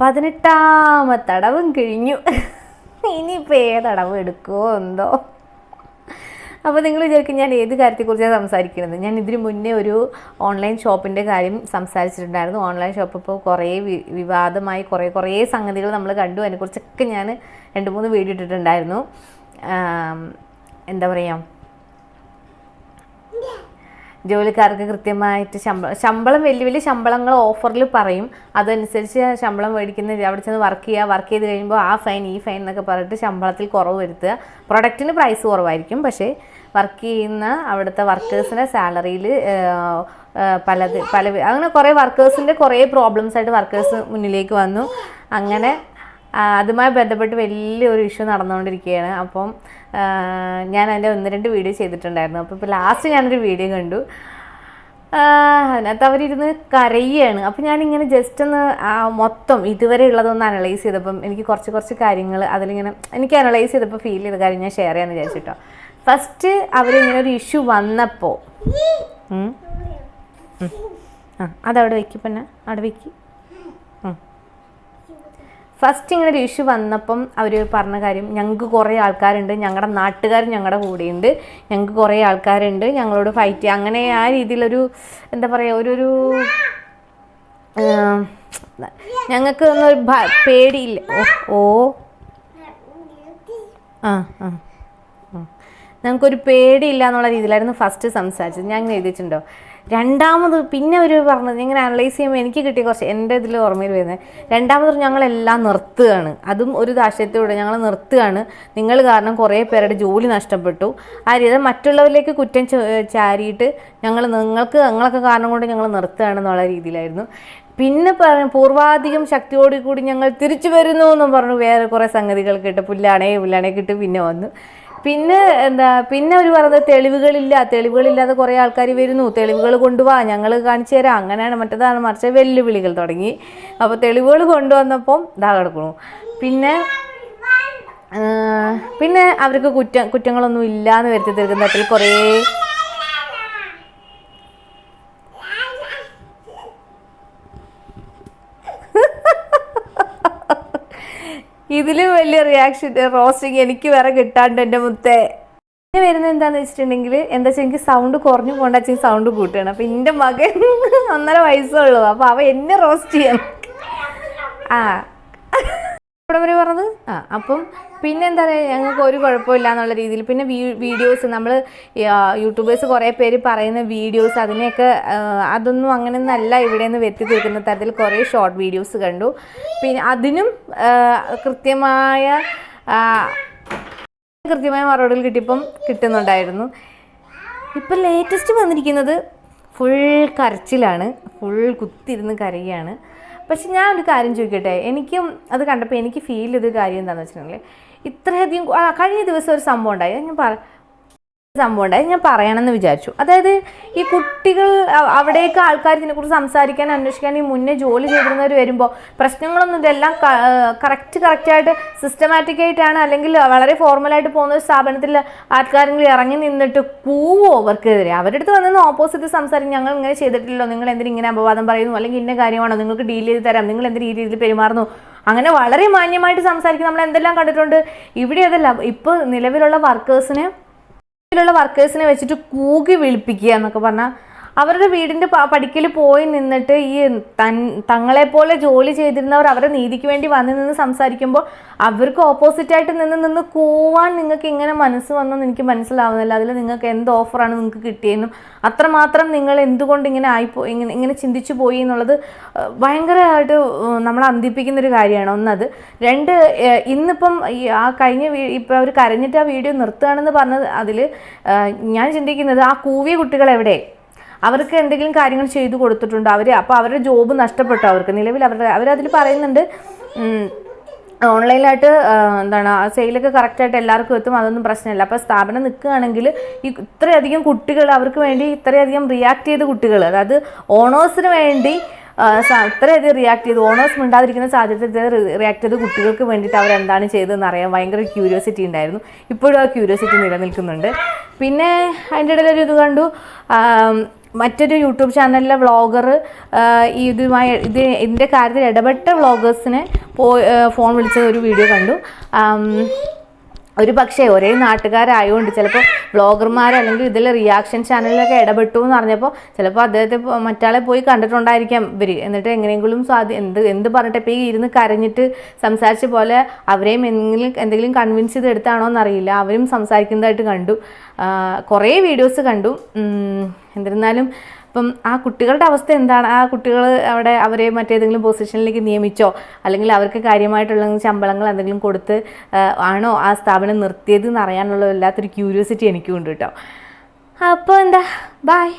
പതിനെട്ടാമത്തടവും കഴിഞ്ഞു. ഇനിയിപ്പോൾ ഏതടവ് എടുക്കുമോ എന്തോ. അപ്പോൾ നിങ്ങൾ വിചാരിക്കും ഞാൻ ഏത് കാര്യത്തെക്കുറിച്ചാണ് സംസാരിക്കുന്നത്. ഞാൻ ഇതിന് മുന്നേ ഒരു ഓൺലൈൻ ഷോപ്പിന്റെ കാര്യം സംസാരിച്ചിട്ടുണ്ടായിരുന്നു. ഓൺലൈൻ ഷോപ്പ് ഇപ്പോൾ കുറേ വിവാദമായി കുറേ കുറേ സംഗതികൾ നമ്മൾ കണ്ടു. അതിനെക്കുറിച്ചൊക്കെ ഞാൻ രണ്ട് മൂന്ന് വീഡിയോ ഇട്ടിട്ടുണ്ടായിരുന്നു. എന്താ പറയുക ജോലിക്കാർക്ക് കൃത്യമായിട്ട് ശമ്പളം ശമ്പളം വലിയ വലിയ ശമ്പളങ്ങൾ ഓഫറിൽ പറയും. അതനുസരിച്ച് ശമ്പളം മേടിക്കുന്ന അവിടെ ചെന്ന് വർക്ക് ചെയ്യുക വർക്ക് ചെയ്ത് കഴിയുമ്പോൾ ആ ഫൈൻ ഈ ഫൈൻ എന്നൊക്കെ പറഞ്ഞിട്ട് ശമ്പളത്തിൽ കുറവ് വരുത്തുക. പ്രൊഡക്റ്റിന് പ്രൈസ് കുറവായിരിക്കും. പക്ഷേ വർക്ക് ചെയ്യുന്ന അവിടുത്തെ വർക്കേഴ്സിന്റെ സാലറിയിൽ പലത് പല അങ്ങനെ കുറേ വർക്കേഴ്സിന്റെ കുറേ പ്രോബ്ലംസ് ആയിട്ട് വർക്കേഴ്സ് മുന്നിലേക്ക് വന്നു. അങ്ങനെ അതുമായി ബന്ധപ്പെട്ട് വലിയൊരു ഇഷ്യൂ നടന്നുകൊണ്ടിരിക്കുകയാണ് അപ്പം ഞാൻ അതിന്റെ ഒന്ന് രണ്ട് വീഡിയോ ചെയ്തിട്ടുണ്ടായിരുന്നു അപ്പോൾ ഇപ്പോൾ ലാസ്റ്റ് ഞാനൊരു വീഡിയോ കണ്ടു അതിനകത്ത് അവരിരുന്ന് കരയുകയാണ് അപ്പം ഞാനിങ്ങനെ ജസ്റ്റ് ഒന്ന് മൊത്തം ഇതുവരെ ഉള്ളതൊന്ന് അനലൈസ് ചെയ്തപ്പം എനിക്ക് കുറച്ച് കുറച്ച് കാര്യങ്ങൾ അതിലിങ്ങനെ എനിക്ക് അനലൈസ് ചെയ്തപ്പോൾ ഫീൽ ചെയ്ത കാര്യം ഞാൻ ഷെയർ ചെയ്യാമെന്ന് വിചാരിച്ചിട്ടോ ഫസ്റ്റ് അവരിങ്ങനെ ഒരു ഇഷ്യൂ വന്നപ്പോൾ. ആ അതവിടെ വയ്ക്കും പിന്നെ അവിടെ വെക്ക് ഉം. ഫസ്റ്റ് ഇങ്ങനെ ഒരു ഇഷ്യൂ വന്നപ്പം അവർ പറഞ്ഞ കാര്യം ഞങ്ങൾക്ക് കുറേ ആൾക്കാരുണ്ട് ഞങ്ങളുടെ നാട്ടുകാർ ഞങ്ങളുടെ കൂടെയുണ്ട് ഞങ്ങൾക്ക് കുറേ ആൾക്കാരുണ്ട് ഞങ്ങളോട് ഫൈറ്റ് അങ്ങനെ ആ രീതിയിലൊരു എന്താ പറയുക ഒരു ഒരു ഞങ്ങൾക്ക് ഒന്നും പേടിയില്ല. ഓ ആ ആ. ഞങ്ങൾക്കൊരു പേടിയില്ല എന്നുള്ള രീതിയിലായിരുന്നു ഫസ്റ്റ് സംസാരിച്ചത്. ഞാൻ എഴുതിയിട്ടുണ്ടോ? രണ്ടാമത് പിന്നെ അവർ പറഞ്ഞത് ഇങ്ങനെ അനലൈസ് ചെയ്യുമ്പോൾ എനിക്ക് കിട്ടിയ കുറച്ച് എന്റെ ഇതിൽ ഓർമ്മയിൽ വരുന്നത്. രണ്ടാമത് ഞങ്ങളെല്ലാം നിർത്തുകയാണ്. അതും ഒരു ദാശയത്തിലൂടെ ഞങ്ങൾ നിർത്തുകയാണ്. നിങ്ങൾ കാരണം കുറേ പേരുടെ ജോലി നഷ്ടപ്പെട്ടു. ആ രീതി മറ്റുള്ളവരിലേക്ക് കുറ്റം ചാരിയിട്ട് ഞങ്ങൾ നിങ്ങൾക്ക് നിങ്ങളൊക്കെ കാരണം കൊണ്ട് ഞങ്ങൾ നിർത്തുകയാണ് എന്നുള്ള രീതിയിലായിരുന്നു. പിന്നെ പറഞ്ഞു പൂർവാധികം ശക്തിയോടുകൂടി ഞങ്ങൾ തിരിച്ചു വരുന്നു എന്നും പറഞ്ഞു. വേറെ കുറേ സംഗതികൾ കിട്ടും പുല്ലാണേ പുല്ലാണേ കിട്ടും പിന്നെ വന്നു. പിന്നെ എന്താ പിന്നെ ഒരു പറഞ്ഞത് തെളിവുകളില്ല തെളിവുകളില്ലാതെ കുറേ ആൾക്കാർ വരുന്നു. തെളിവുകൾ കൊണ്ടുപോവാ ഞങ്ങൾ കാണിച്ചു തരാം. അങ്ങനെയാണ് മറ്റേതാണ് മറിച്ച് വെല്ലുവിളികൾ തുടങ്ങി. അപ്പോൾ തെളിവുകൾ കൊണ്ടുവന്നപ്പം ഇതാ കിടക്കണു പിന്നെ പിന്നെ അവർക്ക് കുറ്റ കുറ്റങ്ങളൊന്നും ഇല്ലാന്ന് വരുത്തി തീർക്കുന്ന തരത്തിൽ കുറേ ഇതിലും വലിയ റിയാക്ഷൻ റോസ്റ്റിങ് എനിക്ക് വേറെ കിട്ടാണ്ട് എന്റെ മുത്തേ. പിന്നെ വരുന്നത് എന്താണെന്ന് വെച്ചിട്ടുണ്ടെങ്കിൽ എന്താ വെച്ചാൽ എനിക്ക് സൗണ്ട് കുറഞ്ഞു പോകണ്ട വെച്ചാൽ സൗണ്ട് കൂട്ടുകയാണ്. അപ്പം എന്റെ മകൻ ഒന്നര വയസ്സുള്ളൂ. അപ്പോൾ അവ എന്നെ റോസ്റ്റ് ചെയ്യണം. ആ. ഇവിടെ വരെ പറഞ്ഞത്? ആ അപ്പം പിന്നെ എന്താ പറയുക ഞങ്ങൾക്ക് ഒരു കുഴപ്പമില്ല എന്നുള്ള രീതിയിൽ. പിന്നെ വീഡിയോസ് നമ്മൾ യൂട്യൂബേഴ്സ് കുറേ പേര് പറയുന്ന വീഡിയോസ് അതിനെയൊക്കെ അതൊന്നും അങ്ങനെ നല്ല ഇവിടെ നിന്ന് വെത്തി തീർക്കുന്ന തരത്തിൽ കുറേ ഷോർട്ട് വീഡിയോസ് കണ്ടു. പിന്നെ അതിനും കൃത്യമായ കൃത്യമായ മറുപടികൾ കിട്ടിയപ്പം കിട്ടുന്നുണ്ടായിരുന്നു. ഇപ്പം ലേറ്റസ്റ്റ് വന്നിരിക്കുന്നത് ഫുൾ കരച്ചിലാണ് ഫുൾ കുത്തിരുന്ന് കരയാണ്. പക്ഷെ ഞാൻ ഒരു കാര്യം ചോദിക്കട്ടെ എനിക്കും അത് കണ്ടപ്പോൾ എനിക്ക് ഫീൽ ചെയ്തൊരു കാര്യം എന്താണെന്ന് വെച്ചിട്ടുണ്ടെങ്കിൽ ഇത്രയധികം കഴിഞ്ഞ ദിവസം ഒരു സംഭവം ഉണ്ടായി. ഞാൻ പറ സംഭവം ഉണ്ടായി. ഞാൻ പറയണമെന്ന് വിചാരിച്ചു. അതായത് ഈ കുട്ടികൾ അവിടേക്ക് ആൾക്കാർ ഇതിനെക്കുറിച്ച് സംസാരിക്കാൻ അന്വേഷിക്കാൻ ഈ മുന്നേ ജോലി ചെയ്തിരുന്നവർ വരുമ്പോൾ പ്രശ്നങ്ങളൊന്നും ഇതെല്ലാം കറക്റ്റ് കറക്റ്റായിട്ട് സിസ്റ്റമാറ്റിക് ആയിട്ടാണ് അല്ലെങ്കിൽ വളരെ ഫോർമലായിട്ട് പോകുന്ന ഒരു സ്ഥാപനത്തിൽ ആൾക്കാരെങ്കിലും ഇറങ്ങി നിന്നിട്ട് പോവോ അവർക്കെതിരെ? അവരുടെ അടുത്ത് വന്നിരുന്ന ഓപ്പോസിറ്റ് സംസാരിക്കും ഞങ്ങൾ ഇങ്ങനെ ചെയ്തിട്ടില്ലല്ലോ നിങ്ങൾ എന്തിനും ഇങ്ങനെ അപവാദം പറയുന്നു അല്ലെങ്കിൽ ഇന്ന കാര്യമാണോ നിങ്ങൾക്ക് ഡീൽ ചെയ്ത് തരാം നിങ്ങൾ എന്തിനും ഈ രീതിയിൽ പെരുമാറുന്നു അങ്ങനെ വളരെ മാന്യമായിട്ട് സംസാരിക്കും. നമ്മൾ എന്തെല്ലാം കണ്ടിട്ടുണ്ട്? ഇവിടെ അതല്ല ഇപ്പോൾ നിലവിലുള്ള വർക്കേഴ്സിനെ നിലവിലുള്ള വർക്കേഴ്സിനെ വെച്ചിട്ട് കൂകി വിളിപ്പിക്കുക എന്നൊക്കെ പറഞ്ഞാൽ അവരുടെ വീടിന്റെ പടിക്കൽ പോയി നിന്നിട്ട് ഈ തൻ തങ്ങളെപ്പോലെ ജോലി ചെയ്തിരുന്നവർ അവരുടെ നീതിക്ക് വേണ്ടി വന്ന് നിന്ന് സംസാരിക്കുമ്പോൾ അവർക്ക് ഓപ്പോസിറ്റായിട്ട് നിന്ന് നിന്ന് കൂവാൻ നിങ്ങൾക്ക് ഇങ്ങനെ മനസ്സ് വന്നെന്ന് എനിക്ക് മനസ്സിലാവുന്നില്ല. അതിൽ നിങ്ങൾക്ക് എന്ത് ഓഫറാണ് നിങ്ങൾക്ക് കിട്ടിയെന്നും അത്രമാത്രം നിങ്ങൾ എന്തുകൊണ്ട് ഇങ്ങനെ ആയിപ്പോ ഇങ്ങനെ ഇങ്ങനെ ചിന്തിച്ചു പോയി എന്നുള്ളത് ഭയങ്കരമായിട്ട് നമ്മളെ അന്തിപ്പിക്കുന്ന ഒരു കാര്യമാണ് ഒന്നത്. രണ്ട് ഇന്നിപ്പം ആ കഴിഞ്ഞ വീ ഇപ്പോൾ അവർ കരഞ്ഞിട്ട് ആ വീഡിയോ നിർത്തുകയാണെന്ന് പറഞ്ഞത് അതിൽ ഞാൻ ചിന്തിക്കുന്നത് ആ കൂവിയ കുട്ടികൾ എവിടെ? അവർക്ക് എന്തെങ്കിലും കാര്യങ്ങൾ ചെയ്തു കൊടുത്തിട്ടുണ്ട് അവർ അപ്പോൾ അവരുടെ ജോബ് നഷ്ടപ്പെട്ടു അവർക്ക്. നിലവിൽ അവരുടെ അവരതിൽ പറയുന്നുണ്ട് ഓൺലൈനായിട്ട് എന്താണ് ആ സെയിലൊക്കെ കറക്റ്റായിട്ട് എല്ലാവർക്കും എത്തും അതൊന്നും പ്രശ്നമില്ല. അപ്പോൾ സ്ഥാപനം നിൽക്കുകയാണെങ്കിൽ ഈ ഇത്രയധികം കുട്ടികൾ അവർക്ക് വേണ്ടി ഇത്രയധികം റിയാക്ട് ചെയ്ത കുട്ടികൾ അതായത് ഓണേഴ്സിന് വേണ്ടി ഇത്രയധികം റിയാക്ട് ചെയ്ത് ഓണേഴ്സ് മിണ്ടാതിരിക്കുന്ന സാഹചര്യത്തിൽ റിയാക്ട് ചെയ്ത് കുട്ടികൾക്ക് വേണ്ടിയിട്ട് അവരെന്താണ് ചെയ്തതെന്ന് അറിയാൻ ഭയങ്കര ക്യൂരിയോസിറ്റി ഉണ്ടായിരുന്നു. ഇപ്പോഴും ആ ക്യൂരിയോസിറ്റി നിലനിൽക്കുന്നുണ്ട്. പിന്നെ അതിന്റെ ഇടയിൽ ഒരു ഇത് കണ്ടു മറ്റൊരു യൂട്യൂബ് ചാനലിലെ വ്ളോഗർ ഇതുമായി ഇത് ഇതിന്റെ കാര്യത്തിൽ ഇടപെട്ട വ്ളോഗേഴ്സിനെ ഫോൺ വിളിച്ച ഒരു വീഡിയോ കണ്ടു. ഒരു പക്ഷേ ഒരേ നാട്ടുകാരായതുകൊണ്ട് ചിലപ്പോൾ വ്ളോഗർമാർ അല്ലെങ്കിൽ ഇതിൽ റിയാക്ഷൻ ചാനലിലൊക്കെ ഇടപെട്ടു എന്ന് പറഞ്ഞപ്പോൾ ചിലപ്പോൾ അദ്ദേഹത്തെ മറ്റാളെ പോയി കണ്ടിട്ടുണ്ടായിരിക്കാം ഇവർ എന്നിട്ട് എങ്ങനെയെങ്കിലും സ്വാധീ എന്ത് എന്ത് പറഞ്ഞിട്ട് ഇപ്പോൾ ഈ ഇരുന്ന് കരഞ്ഞിട്ട് സംസാരിച്ച പോലെ അവരെയും എന്തെങ്കിലും എന്തെങ്കിലും കൺവിൻസ് ചെയ്ത് എടുത്താണോ എന്നറിയില്ല അവരും സംസാരിക്കുന്നതായിട്ട് കണ്ടു. കുറേ വീഡിയോസ് കണ്ടു. എന്നിരുന്നാലും ഇപ്പം ആ കുട്ടികളുടെ അവസ്ഥ എന്താണ്? ആ കുട്ടികൾ അവിടെ അവരെ മറ്റേതെങ്കിലും പൊസിഷനിലേക്ക് നിയമിച്ചോ? അല്ലെങ്കിൽ അവർക്ക് കാര്യമായിട്ടുള്ള ശമ്പളങ്ങൾ എന്തെങ്കിലും കൊടുത്ത് ആണോ ആ സ്ഥാപനം നിർത്തിയത് എന്ന് അറിയാനുള്ള വല്ലാത്തൊരു ക്യൂരിയോസിറ്റി എനിക്കും ഉണ്ട് കേട്ടോ. അപ്പോൾ എന്താ? ബായ്